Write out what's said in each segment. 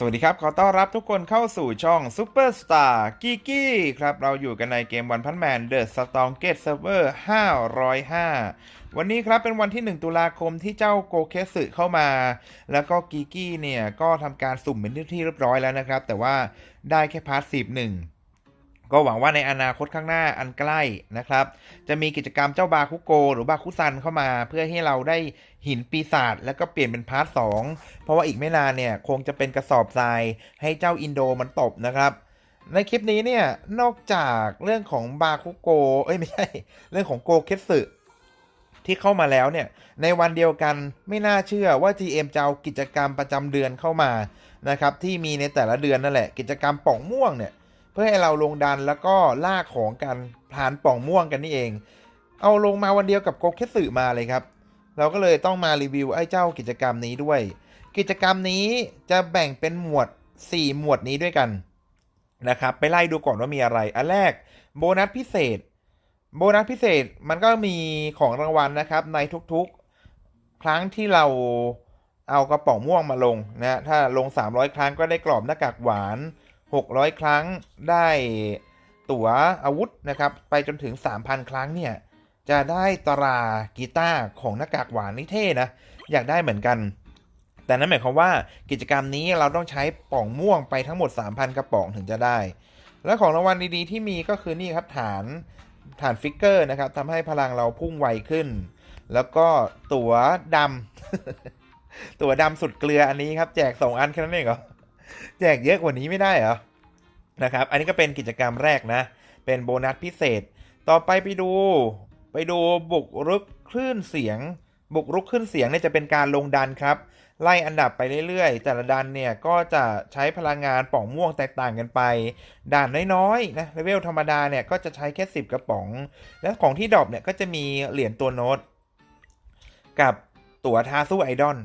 สวัสดีครับ ขอต้อนรับทุกคนเข้าสู่ช่อง Superstar กิกกี้ครับ เราอยู่กันในเกมวันพันแมน The Strongest Server 505 วันนี้ครับเป็นวันที่ 1 ตุลาคมที่เจ้าโกเคสึเข้ามา แล้วก็กิกกี้เนี่ย ก็ทำการสุ่มเป็นที่เรียบร้อยแล้วนะครับ แต่ว่าได้แค่พาร์ทสิบหนึ่ง ก็หวังว่าในอนาคตข้างหน้าอันใกล้นะครับ จะมีกิจกรรมเจ้าบาคุโก หรือบาคุซันเข้ามา เพื่อให้เราได้หินปีศาจแล้วก็เปลี่ยนเป็นพาร์ทสองเพราะว่าอีกไม่นานเนี่ยคงจะเป็นกระสอบทราย ให้เจ้าอินโดมันตบนะครับ ในคลิปนี้เนี่ยนอกจากเรื่องของบาคุโก เอ้ยไม่ใช่ เรื่องของโกเคสึที่เข้ามาแล้วเนี่ยในวันเดียวกันไม่น่าเชื่อว่า GM จะเอากิจกรรมประจำเดือนเข้ามานะครับที่มีในแต่ละเดือนนั่นแหละ กิจกรรมป่องม่วงเนี่ย พื่อให้เราลงดันแล้วก็ล่าของกันผ่านป่องม่วงกันนี่เอง เอาลงมาวันเดียวกับโกเคสึมาเลยครับ เราก็เลยต้องมารีวิวไอ้เจ้ากิจกรรมนี้ด้วย กิจกรรมนี้จะแบ่งเป็นหมวด 4 หมวดนี้ด้วยกันนะครับ ไปไล่ดูก่อนว่ามีอะไร อันแรกโบนัสพิเศษ โบนัสพิเศษมันก็มีของรางวัลนะครับในทุกๆ ครั้งที่เราเอากระป๋องม่วงมาลงนะ ถ้าลง 300 ครั้งก็ได้กรอบหน้ากากหวาน 600 ครั้งได้ตั๋วอาวุธนะครับ ไปจนถึง 3,000 ครั้งเนี่ย จะได้ตรากีตาร์ของหน้ากากหวานนี่เท่นะ อยากได้เหมือนกัน แต่นั่นหมายความว่ากิจกรรมนี้เราต้องใช้ป่องม่วงไปทั้งหมด 3,000 กระป๋องถึงจะได้ และของรางวัลดีๆที่มีก็คือนี่ครับฐานฐานฟิกเกอร์นะครับทำให้พลังเราพุ่งไวขึ้น แล้วก็ตั๋วดำตั๋วดำสุดเกลืออันนี้ครับ แจก 2 อันแค่นั้นเองเหรอ แจกเยอะกว่านี้ไม่ได้เหรอนะครับ อันนี้ก็เป็นกิจกรรมแรกนะ เป็นโบนัสพิเศษ ต่อไปไปดู ไปดูบุกรุกคลื่นเสียง บุกรุกคลื่นเสียงเนี่ยจะเป็นการลงดันครับ ไล่อันดับไปเรื่อยๆ แต่ละดันเนี่ยก็จะใช้พลังงานป่องม่วงแตกต่างกันไป ด่านน้อยๆนะเลเวลธรรมดาเนี่ยก็จะใช้แค่ 10 กระป๋อง และของที่ดรอปเนี่ยก็จะมีเหรียญตัวโน้ตกับตั๋วทาสู้ไอดอล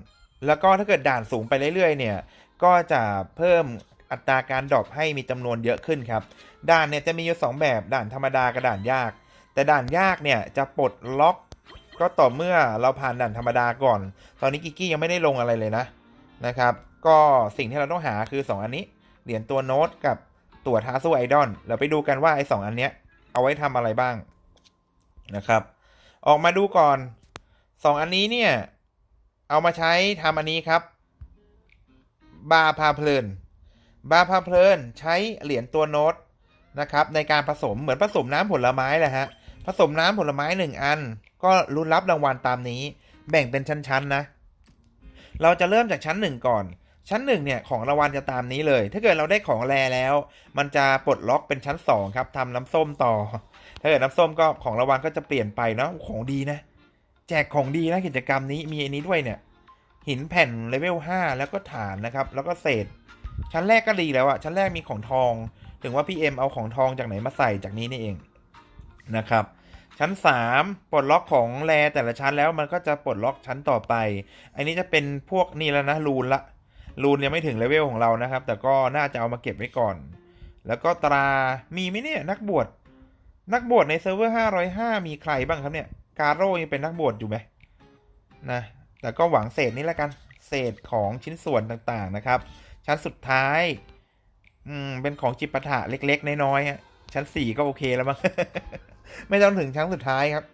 แล้วก็ถ้าเกิดด่านสูงไปเรื่อยๆ เนี่ย ก็จะเพิ่มอัตราการดรอปให้มีจำนวนเยอะขึ้นครับ ด่านเนี่ยจะมีอยู่สองแบบด่านธรรมดากับด่านยาก แต่ด่านยากเนี่ยจะปลดล็อกก็ต่อเมื่อเราผ่านด่านธรรมดาก่อน ตอนนี้กิกกี้ยังไม่ได้ลงอะไรเลยนะนะครับ ก็สิ่งที่เราต้องหาคือ 2 อันนี้ เหรียญตัวโน้ตกับตัวท้าสู้ไอดอลเราไปดูกันว่าไอ้สองอันเนี้ยเอาไว้ทำอะไรบ้างนะครับ ออกมาดูก่อน 2 อันนี้เนี่ยเอามาใช้ทำอันนี้ครับ บาร์พาเพลิน บาร์พาเพลินใช้เหรียญตัวโน้ตนะครับในการผสมเหมือนผสมน้ำผลไม้แหละฮะ ผสมน้ำผลไม้หนึ่งอัน ก็รุ้นรับรางวัลตามนี้ แบ่งเป็นชั้นๆนะ เราจะเริ่มจากชั้นหนึ่งก่อน ชั้นหนึ่งเนี่ยของรางวัลจะตามนี้เลย ถ้าเกิดเราได้ของแรแล้ว มันจะปลดล็อกเป็นชั้นสองครับทำน้ำส้มต่อ ถ้าเกิดน้ำส้มก็ของรางวัลก็จะเปลี่ยนไปเนาะของดีนะ แจกของดีนะกิจกรรมนี้มีอันนี้ด้วยเนี่ย หินแผ่นเลเวล5แล้วก็ฐานนะครับ แล้วก็เศษ ชั้นแรกก็ดีแล้วอะชั้นแรกมีของทอง ถึงว่าพี่เอ็มเอาของทองจากไหนมาใส่จากนี้นี่เองนะครับ ชั้น 3 ปลดล็อกของแรแต่ละชั้นแล้วมันก็จะปลดล็อกชั้นต่อไป อันนี้จะเป็นพวกนี่แล้วนะรูนละรูนยังไม่ถึงเลเวลของเรานะครับ แต่ก็น่าจะเอามาเก็บไว้ก่อน แล้วก็ตรามีไหมเนี่ยนักบวชนักบวชในเซิร์ฟเวอร์ 505 มีใครบ้างครับเนี่ย การโร่ยังเป็นนักบวชอยู่ไหมนะ แต่ก็หวังเศษนี้แล้วกัน เศษของชิ้นส่วนต่างๆนะครับ ชั้นสุดท้าย อืม เป็นของจิปาถะเล็กๆ น้อยๆฮะชั้นสี่ก็โอเคแล้วมั้ง ไม่ต้องถึงชั้นสุดท้ายครับ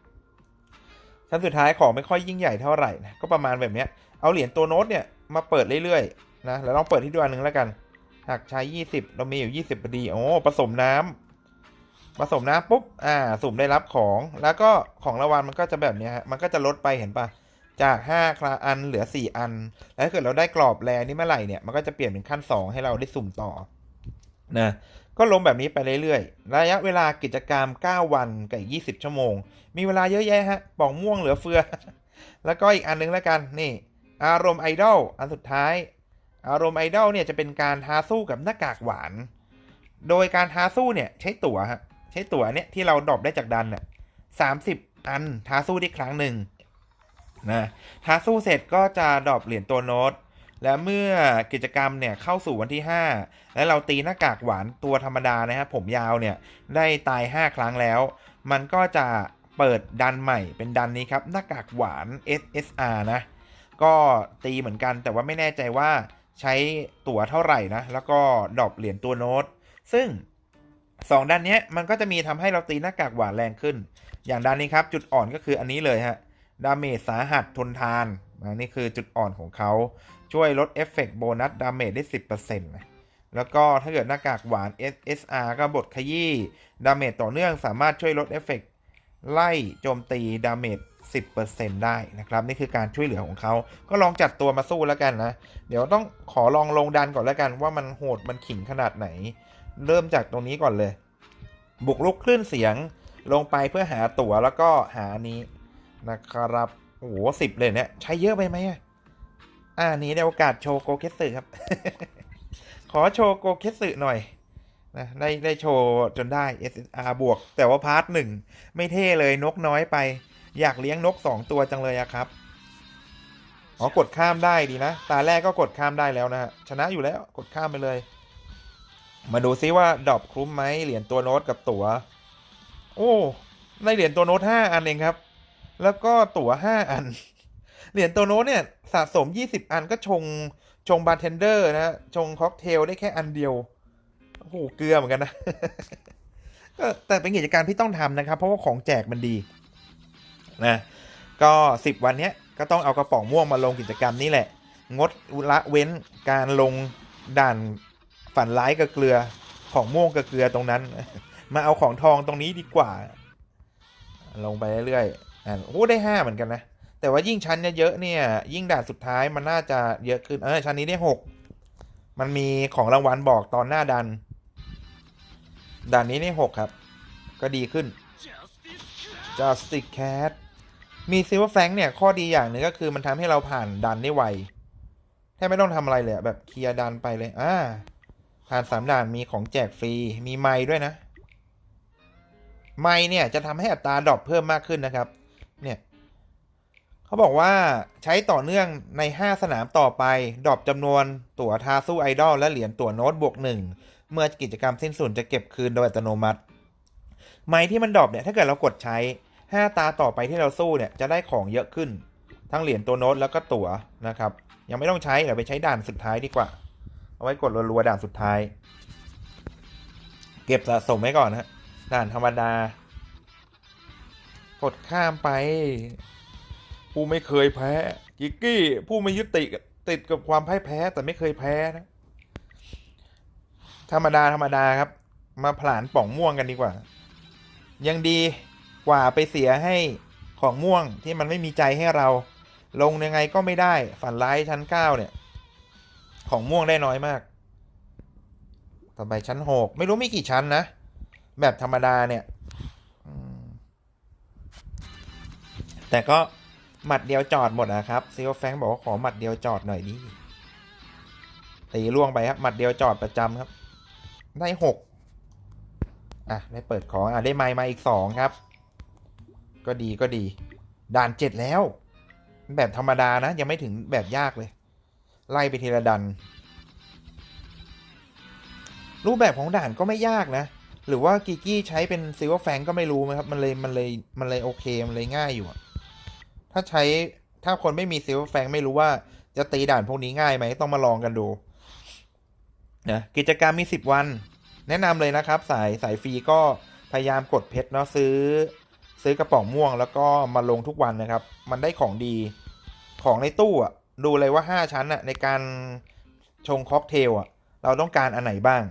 ชั้นสุดท้ายของไม่ค่อยยิ่งใหญ่เท่าไหร่นะ ก็ประมาณแบบเนี้ย เอาเหรียญตัวโน้ตเนี่ยมาเปิดเรื่อยๆนะ แล้วลองเปิดที่ดูอันหนึ่งแล้วกัน หากใช้20เรามีอยู่20พอดี โอ้ผสมน้ำผสมน้ำปุ๊บ อ่า สุ่มได้รับของ แล้วก็ของรางวัลมันก็จะแบบเนี้ยฮะ มันก็จะลดไปเห็นปะ จาก5คลาอันเหลือ 4 อัน แล้วถ้าเกิดเราได้กรอบแรนี่เมื่อไหร่เนี่ย มันก็จะเปลี่ยนเป็นขั้น 2 ให้เราได้สุ่มต่อ นะ ก็ลงแบบนี้ไปเรื่อยๆ ระยะเวลากิจกรรม 9 วันกับอีก20 ชั่วโมง มีเวลาเยอะแยะฮะป่องม่วงเหลือเฟือ แล้วก็อีกอันนึงแล้วกัน นี่ อารมณ์ไอดอล อันสุดท้าย อารมณ์ไอดอลเนี่ยจะเป็นการท้าสู้กับหน้ากากหวาน โดยการท้าสู้เนี่ยใช้ตั๋วฮะ ใช้ตั๋วเนี่ยที่เราดรอปได้จากดันเนี่ยสามสิบอันท้าสู้ได้ครั้งหนึ่ง นะท้าสู้เสร็จก็จะดรอปเหรียญตัวโน้ต และเมื่อกิจกรรมเนี่ยเข้าสู่วันที่ 5 และเราตีหน้ากากหวานตัวธรรมดานะครับผมยาวเนี่ยได้ตาย 5 ครั้งแล้ว มันก็จะเปิดดันใหม่เป็นดันนี้ครับหน้ากากหวาน SSR นะก็ตีเหมือนกันแต่ว่าไม่แน่ใจว่าใช้ตั๋วเท่าไหร่นะ แล้วก็ดรอปเหรียญตัวโน้ต ซึ่งสองด้านนี้มันก็จะมีทำให้เราตีหน้ากากหวานแรงขึ้น อย่างด้านนี้ครับ จุดอ่อนก็คืออันนี้เลยฮะ ดาเมจสาหัสทนทานนะนี่คือจุดอ่อนของเขาช่วยลดเอฟเฟกต์โบนัสดาเมจได้ 10%นะแล้วก็ถ้าเกิดหน้ากากหวาน SSR ก็บทขยี้ดาเมจต่อเนื่องสามารถช่วยลดเอฟเฟกต์ไล่โจมตีดาเมจ10%ได้นะครับ นี่คือการช่วยเหลือของเขา ก็ลองจัดตัวมาสู้แล้วกันนะ เดี๋ยวต้องขอลองลงดันก่อนแล้วกัน ว่ามันโหดมันขิงขนาดไหน เริ่มจากตรงนี้ก่อนเลย บุกลุกคลื่นเสียงลงไปเพื่อหาตั๋วแล้วก็หาอัน นะครับ โอ้โหสิบเลยเนี่ย ใช้เยอะไปไหมอะอ่านี้ในโอกาสโชว์โกเคสึครับ ขอโชว์โกเคสึหน่อยนะได้ได้โชว์จนได้ SSR บวก แต่ว่าพาร์ทหนึ่งไม่เท่เลยนกน้อยไป อยากเลี้ยงนกสองตัวจังเลยอะครับอ๋อกดข้ามได้ดีนะ ตาแรกก็กดข้ามได้แล้วนะ ชนะอยู่แล้วกดข้ามไปเลย มาดูซิว่าดอปคุ้มไหมเหรียญตัวโน้ตกับตัว๋ว โอ้ได้เหรียญตัวโน้ตห้าอันเองครับ แล้วก็ตั๋วห้าอัน เหรียญโตโน้เนี่ยสะสมยี่สิบอันก็ชงชงบาร์เทนเดอร์นะฮะชงค็อกเทลได้แค่อันเดียวโอ้โหเกลือเหมือนกันนะก็แต่เป็นกิจการที่ต้องทำนะครับ เพราะว่าของแจกมันดีนะก็สิบวันเนี้ยก็ต้องเอากระป๋องม่วงมาลงกิจกรรมนี่แหละ งดละเว้นการลงด่านฝันร้ายกับเกลือของม่วงกับเกลือตรงนั้น มาเอาของทองตรงนี้ดีกว่า ลงไปเรื่อยๆ อ่าโอ้ได้ห้าเหมือนกันนะ แต่ว่ายิ่งชั้นเยอะๆเนี่ย ยิ่งด่านสุดท้ายมันน่าจะเยอะขึ้น เออชั้นนี้ได้หกมันมีของรางวัลบอกตอนหน้าดัน ด่านนี้ได้หกครับ ก็ดีขึ้น Justice Cat มีซิลเวอร์แฟงเนี่ย ข้อดีอย่างหนึ่งก็คือมันทำให้เราผ่านดันได้ไวแทบไม่ต้องทำอะไรเลยแบบเคลียร์ดันไปเลย อ่า ผ่านสามด่านมีของแจกฟรี มีไม้ด้วยนะ ไม้เนี่ยจะทำให้อัตราดรอปเพิ่มมากขึ้นนะครับ เนี่ยเขาบอกว่าใช้ต่อเนื่องใน 5 สนามต่อไป ดรอปจำนวนตั๋วทาสู้ไอดอลและเหรียญตั๋วโน้ตบวกหนึ่งเมื่อกิจกรรมสิ้นสุดจะเก็บคืนโดยอัตโนมัติ ไม้ที่มันดรอปเนี่ยถ้าเกิดเรากดใช้ 5 ตาต่อไปที่เราสู้เนี่ยจะได้ของเยอะขึ้น ทั้งเหรียญตัวโน้ตแล้วก็ตั๋วนะครับ ยังไม่ต้องใช้เดี๋ยวไปใช้ด่านสุดท้ายดีกว่า เอาไว้กดรัวๆด่านสุดท้าย เก็บสะสมไว้ก่อนนะด่านธรรมดา กดข้ามไป ผู้ไม่เคยแพ้กิกกี้ ผู้ไม่ยึดติดติดกับความพ่ายแพ้แต่ไม่เคยแพ้นะ ธรรมดาธรรมดาครับ มาผลานป่องม่วงกันดีกว่า ยังดีกว่าไปเสียให้ของม่วงที่มันไม่มีใจให้เรา ลงยังไงก็ไม่ได้ ฝันร้ายชั้นเก้าเนี่ย ของม่วงได้น้อยมาก ต่อไปชั้นหกไม่รู้มีกี่ชั้นนะ แบบธรรมดาเนี่ย แต่ก็หมัดเดียวจอดหมดนะครับซีโอแฟงบอกว่าขอหมัดเดียวจอดหน่อยดิตีล่วงไปครับหมัดเดียวจอดประจำครับ ได้หกอะได้เปิดของอะได้ไม้มาอีกสองครับ ก็ดีก็ดี ด่านเจ็ดแล้ว แบบธรรมดานะ ยังไม่ถึงแบบยากเลย ไล่ไปทีละดัน รูปแบบของด่านก็ไม่ยากนะ หรือว่ากิกกี้ใช้เป็นซิลเวอร์แฟงก็ไม่รู้นะครับ มันเลยมันเลยมันเลยโอเค มันเลยง่ายอยู่อะ ถ้าใช้ถ้าคนไม่มีซิลเวอร์แฟงไม่รู้ว่าจะตีด่านพวกนี้ง่ายไหมต้องมาลองกันดูนะกิจกรรมมี 10 วัน แนะนำเลยนะครับ สายสายฟรีก็พยายามกดเพชรเนาะซื้อ ซื้อกระป๋องม่วงแล้วก็มาลงทุกวันนะครับ มันได้ของดีของในตู้อะดูเลยว่า 5 ชั้นอะในการชงค็อกเทลอะเราต้องการอันไหนบ้าง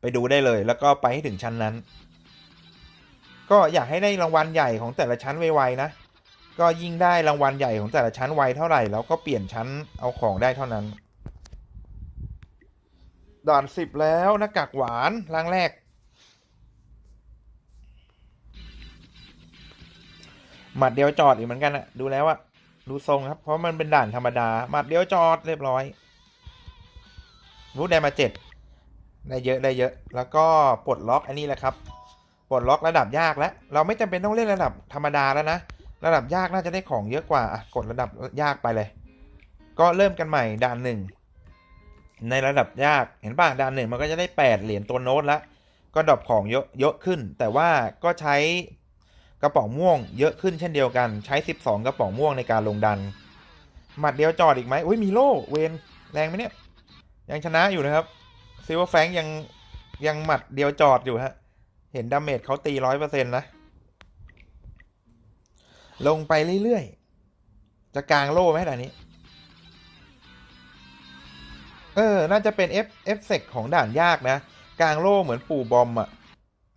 ไปดูได้เลยแล้วก็ไปให้ถึงชั้นนั้น ก็อยากให้ได้รางวัลใหญ่ของแต่ละชั้นไวๆนะ ก็ยิ่งได้รางวัลใหญ่ของแต่ละชั้นไวเท่าไหร่แล้วก็เปลี่ยนชั้นเอาของได้เท่านั้น ด่านสิบแล้วหน้ากากหวานร่างแรก หมัดเดียวจอดอีกเหมือนกันอะดูแล้วอะดูทรงครับ เพราะมันเป็นด่านธรรมดา หมัดเดียวจอดเรียบร้อยรู้ได้มาเจ็ดได้เยอะได้เยอะ แล้วก็ปลดล็อกอันนี้แหละครับ ปลดล็อกระดับยากแล้ว เราไม่จำเป็นต้องเล่นระดับธรรมดาแล้วนะ ระดับยากน่าจะได้ของเยอะกว่าอะกดระดับยากไปเลย ก็เริ่มกันใหม่ด่านหนึ่งในระดับยากเห็นป่ะด่านหนึ่งมันก็จะได้ 8 เหรียญตัวโน้ตแล้วก็ดรอปของเยอะเยอะขึ้น แต่ว่าก็ใช้กระป๋องม่วงเยอะขึ้นเช่นเดียวกันใช้ 12 กระป๋องม่วงในการลงดัน หมัดเดียวจอดอีกไหมอุ้ยมีโล่เวนแรงไหมเนี่ย ยังชนะอยู่นะครับซิลเวอร์แฟงยังยังหมัดเดียวจอดอยู่ฮะเห็นดาเมจเขาตีร้อยเปอร์เซ็นต์นะ ลงไปเรื่อยๆ จะกลางโล่ไหมด่านนี้ เออ น่าจะเป็นเอฟเอฟเซกของด่านยากนะ กลางโล่เหมือนปู่บอมอะ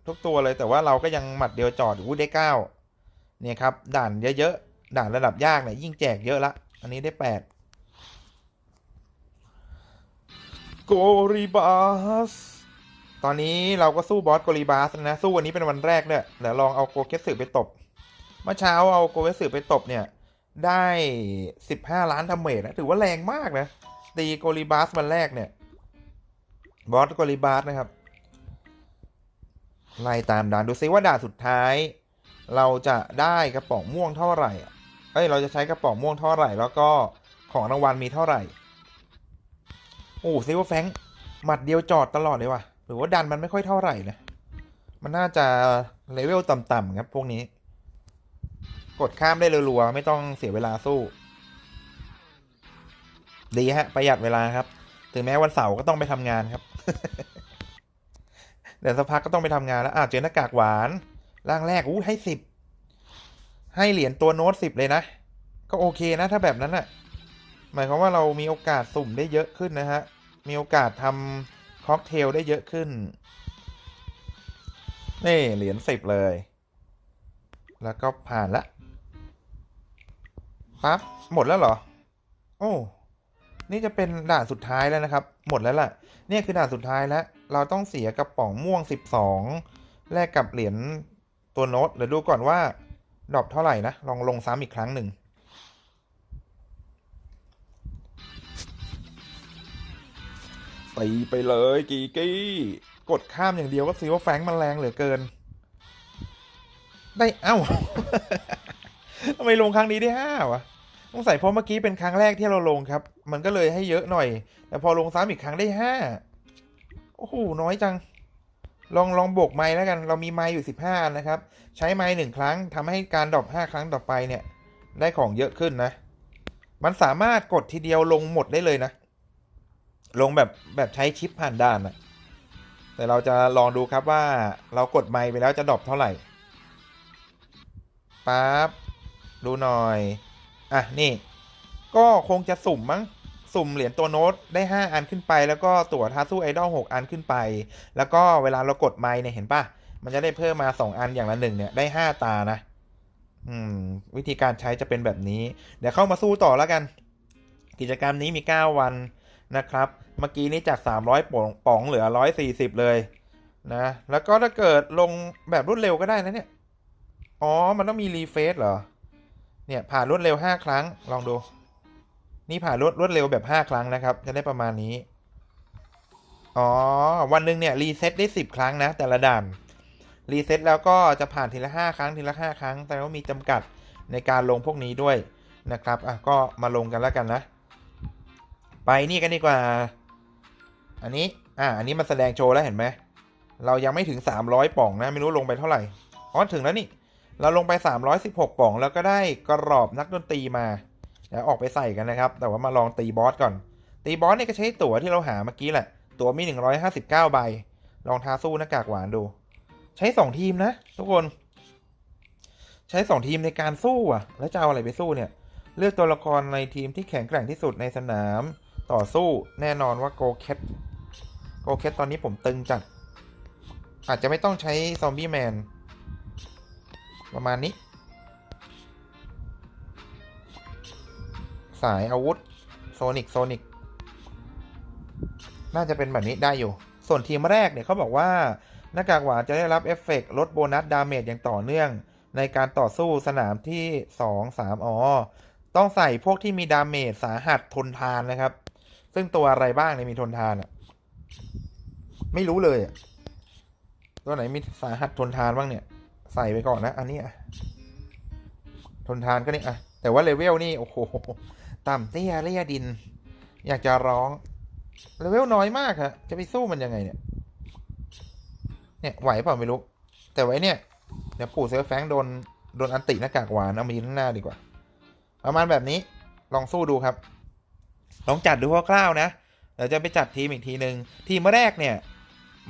ทุกตัวเลยแต่ว่าเราก็ยังหมัดเดียวจอดอยู่ได้เก้าเนี่ยครับ ด่านเยอะๆ ด่านระดับยากเนี่ยยิ่งแจกเยอะละ อันนี้ได้แปดโกริบาส ตอนนี้เราก็สู้บอสโกริบาสนะ สู้วันนี้เป็นวันแรกเนี่ยเดี๋ยวลองเอาโกเกสึไปตบ มื่อเช้าเอาโกเกสึไปตบเนี่ย ได้สิบห้าล้านดาเมจนะ ถือว่าแรงมากนะ ตีโกริบาสวันแรกเนี่ย บอสโกริบาสนะครับ ไล่ตามด่านดูซิว่าด่านสุดท้าย เราจะได้กระป๋องม่วงเท่าไหร่ เอ้ย เราจะใช้กระป๋องม่วงเท่าไหร่ แล้วก็ของรางวัลมีเท่าไหร่ โอ้ซิว่าแฟงหมัดเดียวจอดตลอดเลยว่ะ หรือว่าดันมันไม่ค่อยเท่าไหร่นะ มันน่าจะเลเวลต่ำๆครับพวกนี้ กดข้ามได้รัวๆไม่ต้องเสียเวลาสู้ ดีฮะ ประหยัดเวลาครับ ถึงแม้วันเสาร์ก็ต้องไปทำงานครับ เดี๋ยวสักพักก็ต้องไปทำงานแล้วอะเจอหน้ากากหวานร่างแรกอู้ให้สิบให้เหรียญตัวโน้ตสิบเลยนะ ก็โอเคนะถ้าแบบนั้นอะ่ะหมายความว่าเรามีโอกาสสุ่มได้เยอะขึ้นนะฮะ มีโอกาสทำค็อกเทลได้เยอะขึ้น นี่เหรียญสิบเลย แล้วก็ผ่านละ ปั๊บหมดแล้วเหรอ โอ้นี่จะเป็นด่านสุดท้ายแล้วนะครับ หมดแล้วล่ะ เนี่ยคือด่านสุดท้ายแล้ว เราต้องเสียกระป๋องม่วง 12 แลกกับเหรียญตัวโน้ต เดี๋ยวดูก่อนว่า ดรอปเท่าไหร่นะ ลองลงซ้ำอีกครั้งหนึ่ง ตีไปเลยกีกี้ กดข้ามอย่างเดียวก็ซีว่าแฟงมันแรงเหลือเกิน ได้ เอ้า ทำไมลงครั้งนี้ได้ห้าวะต้องใส่เพราะเมื่อกี้เป็นครั้งแรกที่เราลงครับ มันก็เลยให้เยอะหน่อย แต่พอลงซ้ำอีกครั้งได้ห้าโอ้โหน้อยจัง ลองลองบวกไม้แล้วกัน เรามีไม้อยู่สิบห้าอันนะครับ ใช้ไม้หนึ่งครั้งทำให้การดรอปห้าครั้งต่อไปเนี่ย ได้ของเยอะขึ้นนะ มันสามารถกดทีเดียวลงหมดได้เลยนะ ลงแบบแบบใช้ชิปผ่านด่านนะแต่เราจะลองดูครับว่าเรากดไม้ไปแล้วจะดรอปเท่าไหร่ปั๊บ ดูหน่อย อะ นี่ ก็คงจะสุ่มมั้ง สุ่มเหรียญตัวโน้ตได้ 5 อันขึ้นไป แล้วก็ตั๋วทาสู้ไอดอล6อันขึ้นไป แล้วก็เวลาเรากดไมค์เนี่ยเห็นปะมันจะได้เพิ่มมา 2 อันอย่างละหนึ่งเนี่ยได้ 5 ตานะ อืม วิธีการใช้จะเป็นแบบนี้ เดี๋ยวเข้ามาสู้ต่อแล้วกัน กิจกรรมนี้มี 9 วันนะครับ เมื่อกี้นี้จาก 300ป๋องป๋องเหลือ 140 เลยนะ แล้วก็ถ้าเกิดลงแบบรวดเร็วก็ได้นะเนี่ย อ๋อ มันต้องมีรีเฟซเหรอ เนี่ยผ่านรวดเร็ว 5 ครั้งลองดู นี่ผ่านรวดรวดเร็วแบบ 5 ครั้งนะครับ จะได้ประมาณนี้ อ๋อ วันหนึ่งเนี่ยรีเซ็ตได้ 10 ครั้งนะ แต่ละด่านรีเซ็ตแล้วก็จะผ่านทีละ 5 ครั้งทีละ 5 ครั้ง แต่ว่ามีจำกัดในการลงพวกนี้ด้วยนะครับอะก็มาลงกันแล้วกันนะ ไปนี่กันดีกว่า อันนี้อะอันนี้มาแสดงโชว์แล้วเห็นไหมเรายังไม่ถึง 300 ป่องนะ ไม่รู้ลงไปเท่าไหร่อ๋อถึงแล้วนี่ เราลงไป 316ป่อง แล้วก็ได้กรอบนักดนตรีมาเดี๋ยวออกไปใส่กันนะครับ แต่ว่ามาลองตีบอสก่อน ตีบอสเนี่ยก็ใช้ตั๋วที่เราหาเมื่อกี้แหละ ตั๋วมี 159 ใบ ลองท้าสู้หน้ากากหวานดู ใช้ 2 ทีมนะ ทุกคน ใช้ 2 ทีมในการสู้อะ แล้วจะเอาอะไรไปสู้เนี่ย เลือกตัวละครในทีมที่แข็งแกร่งที่สุดในสนาม ต่อสู้แน่นอนว่าโกแคทโกแคทตอนนี้ผมตึงจัด อาจจะไม่ต้องใช้ซอมบี้แมน ประมาณนี้ สายอาวุธ โซนิก โซนิก น่าจะเป็นแบบนี้ได้อยู่ ส่วนทีมแรกเนี่ยเขาบอกว่า หน้ากากหวานจะได้รับเอฟเฟกต์ลดโบนัสดาเมจอย่างต่อเนื่อง ในการต่อสู้สนามที่ 2 3อ๋อ ต้องใส่พวกที่มีดาเมจสาหัสทนทานนะครับ ซึ่งตัวอะไรบ้างเนี่ยมีทนทานอะไม่รู้เลย ตัวไหนมีสาหัสทนทานบ้างเนี่ย ใส่ไปก่อนนะ อันนี้อะทนทานก็นี่อะแต่ว่าเลเวลนี่ โอ้โห ต่ำเตี้ยเลียดิน อยากจะร้อง เลเวลน้อยมากฮะ จะไปสู้มันยังไงเนี่ย เนี่ย ไหวเปล่าไม่รู้ แต่ไว้เนี่ย เดี๋ยวปู่เซลแฟงโดน โดนอันติหน้ากากหวาน เอามายืนข้างหน้าดีกว่า ประมาณแบบนี้ ลองสู้ดูครับ ลองจัดดูคร่าวๆนะ เดี๋ยวจะไปจัดทีมอีกทีหนึ่งทีมแรกเนี่ย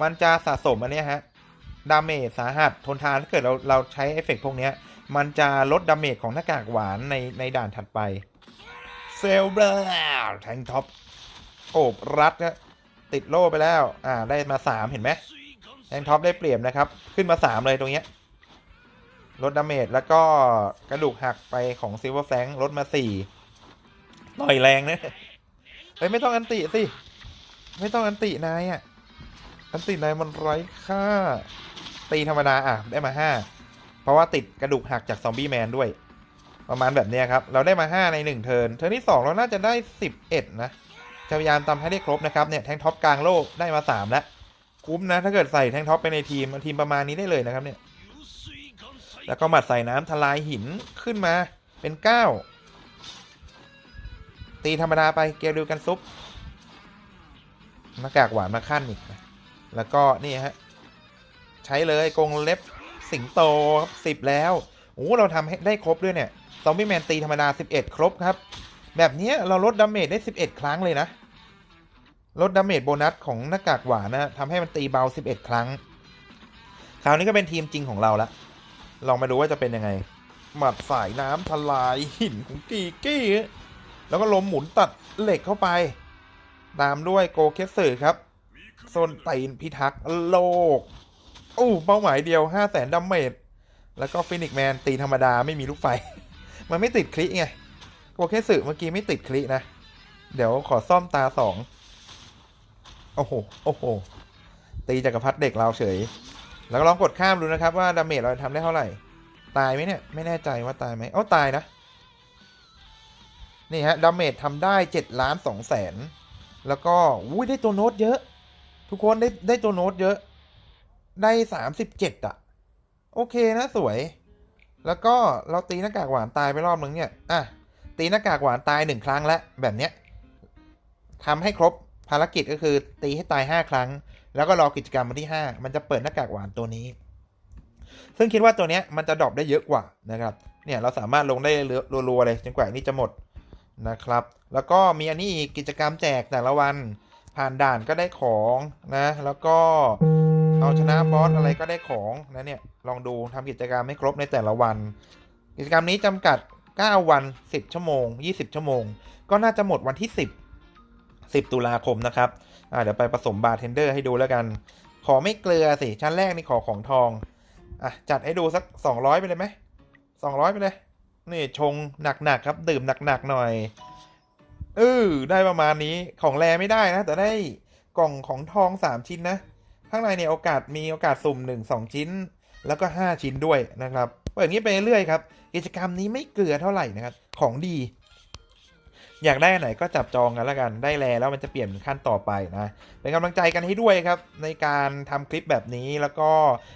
มันจะสะสมอันนี้ฮะ ดาเมจสาหัสทนทานถ้าเกิดเราเราใช้เอฟเฟกต์พวกนี้มันจะลดดาเมจของหน้ากากหวานในในด่านถัดไปเซลเบอร์แทงท็อปโอบรัดนะติดโล่ไปแล้ว อ่า ได้มาสามเห็นไหมแทงท็อปได้เปรียบนะครับ ขึ้นมาสามเลยตรงเนี้ยลดดาเมจแล้วก็กระดูกหักไปของซิลเวอร์แฟงลดมาสี่ต่อยแรงนะเฮ้ยไม่ต้องอันติสิ ไม่ต้องอันตินายอะ อันตินายมันไร้ค่า ตีธรรมดาอะได้มาห้าเพราะว่าติดกระดูกหักจากซอมบี้แมนด้วย ประมาณแบบนี้ครับ เราได้มาห้าในหนึ่งเทิร์นเทิร์นที่สองเราน่าจะได้สิบเอ็ดนะจะพยายามทำให้ได้ครบนะครับเนี่ยแทงท็อปกลางโลกได้มาสามแล้ว คุ้มนะ ถ้าเกิดใส่แทงท็อปไปในทีมทีมประมาณนี้ได้เลยนะครับเนี่ยแล้วก็หมัดใส่น้ำทลายหินขึ้นมาเป็นเก้าตีธรรมดาไปเกลียวกันซุปหน้ากากหวานมาขั้นอีกนะแล้วก็นี่ฮะ ใช้เลยกรงเล็บสิงโตครับสิบแล้วโอ้เราทำให้ได้ครบด้วยเนี่ยซอมบี้แมนตีธรรมดา 11 ครบครับ แบบนี้เราลดดาเมจได้ 11 ครั้งเลยนะ ลดดาเมจโบนัสของหน้ากากหวานนะทำให้มันตีเบา 11 ครั้ง คราวนี้ก็เป็นทีมจริงของเราละลองมาดูว่าจะเป็นยังไง หมัดสายน้ำทลายหินของกีกี้ แล้วก็ลมหมุนตัดเหล็กเข้าไป ตามด้วยโกเคสสึครับโซนไตนพิทักษ์โลก โอ้เป้าหมายเดียว5 0 0แสนดัมเมจแล้วก็ฟินิกแมนตีธรรมดาไม่มีลูกไฟ มันไม่ติดคลิไงโกเคสึเมื่อกี้ไม่ติดคลินะ เดี๋ยวขอซ่อมตาสองโอ้โห โอ้โห ตีจักรพรรดิเด็กเราเฉย แล้วก็ลองกดข้ามดูนะครับว่าดาเมจเราทำได้เท่าไหร่ ตายไหมเนี่ย ไม่แน่ใจว่าตายไหมเอ้าตายนะ นี่ฮะดาเมจทำได้7ล้าน2แสน แล้วก็อุ้ยได้ตัวโน้ตเยอะ ทุกคนได้ได้ตัวโน้ตเยอะ ได้37อะ โอเคนะสวย แล้วก็เราตีหน้ากากหวานตายไปรอบนึงเนี่ย อะ ตีหน้ากากหวานตายหนึ่งครั้งแล้วแบบเนี้ยทำให้ครบภารกิจก็คือตีให้ตาย5ครั้ง แล้วก็รอกิจกรรมวันที่5มันจะเปิดหน้ากากหวานตัวนี้ ซึ่งคิดว่าตัวเนี้ยมันจะดรอปได้เยอะกว่านะครับ เนี่ยเราสามารถลงได้รัวๆเลยจนกว่านนี้จะหมดนะครับ แล้วก็มีอันนี้อีกกิจกรรมแจกแต่ละวัน ผ่านด่านก็ได้ของนะ แล้วก็ เอาชนะบอสอะไรก็ได้ของนะเนี่ย ลองดูทำกิจกรรมให้ครบในแต่ละวัน กิจกรรมนี้จำกัด 9 วัน 10 ชั่วโมง 20 ชั่วโมง ก็น่าจะหมดวันที่ 10 10 ตุลาคมนะครับเดี๋ยวไปผสมบาร์เทนเดอร์ให้ดูแล้วกัน ขอไม่เกลือสิ ชั้นแรกนี่ขอของทองอะจัดให้ดูสัก 200 ไปเลยไหม 200 ไปเลย นี่ชงหนักๆครับ ดื่มหนักๆหน่อยเออได้ประมาณนี้ของแรไม่ได้นะ แต่ได้กล่องของทอง 3 ชิ้นนะ ข้างในเนี่ยโอกาสมีโอกาสสุ่ม 1 2 ชิ้น แล้วก็ 5 ชิ้นด้วยนะครับก็อย่างนี้ไปเรื่อยครับ กิจกรรมนี้ไม่เกลือเท่าไหร่นะครับ ของดี อยากได้อันไหนก็จับจองกันแล้วกัน ได้แลแล้วมันจะเปลี่ยนขั้นต่อไปนะ เป็นกำลังใจกันให้ด้วยครับ ในการทำคลิปแบบนี้แล้วก็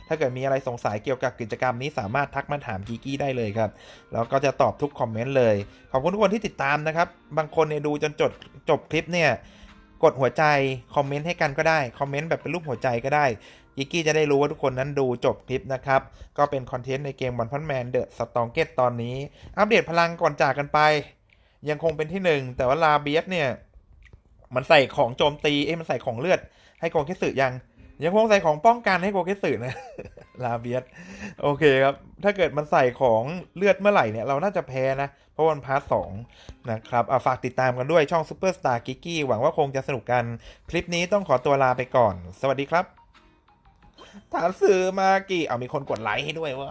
ถ้าเกิดมีอะไรสงสัยเกี่ยวกับกิจกรรมนี้สามารถทักมาถามกีกี้ได้เลยครับ แล้วก็จะตอบทุกคอมเมนต์เลย ขอบคุณทุกคนที่ติดตามนะครับ บางคนเนี่ยดูจนจบจบคลิปเนี่ย กดหัวใจ คอมเมนต์ให้กันก็ได้ คอมเมนต์แบบเป็นรูปหัวใจก็ได้กิกกี้จะได้รู้ว่าทุกคนนั้นดูจบคลิปนะครับ ก็เป็นคอนเทนต์ในเกมวันพันแมนเดอะสตองเกตตอนนี้ อัปเดตพลังก่อนจากกันไป ยังคงเป็นที่หนึ่งแต่ว่าลาเบียสเนี่ย มันใส่ของโจมตี เอ้มันใส่ของเลือด ให้โกเคสึยัง ยังคงใส่ของป้องกันให้โกเกสึนะ ลาเบียสโอเคครับ ถ้าเกิดมันใส่ของเลือดเมื่อไหร่เนี่ย เราน่าจะแพ้นะ เพราะวันพาร์ทสองนะครับอะฝากติดตามกันด้วยช่องซูเปอร์สตาร์กิกกี้หวังว่าคงจะสนุกกัน คลิปนี้ต้องขอตัวลาไปก่อน สวัสดีครับถามสื่อมากี่เอามีคนกดไลค์ให้ด้วยว่า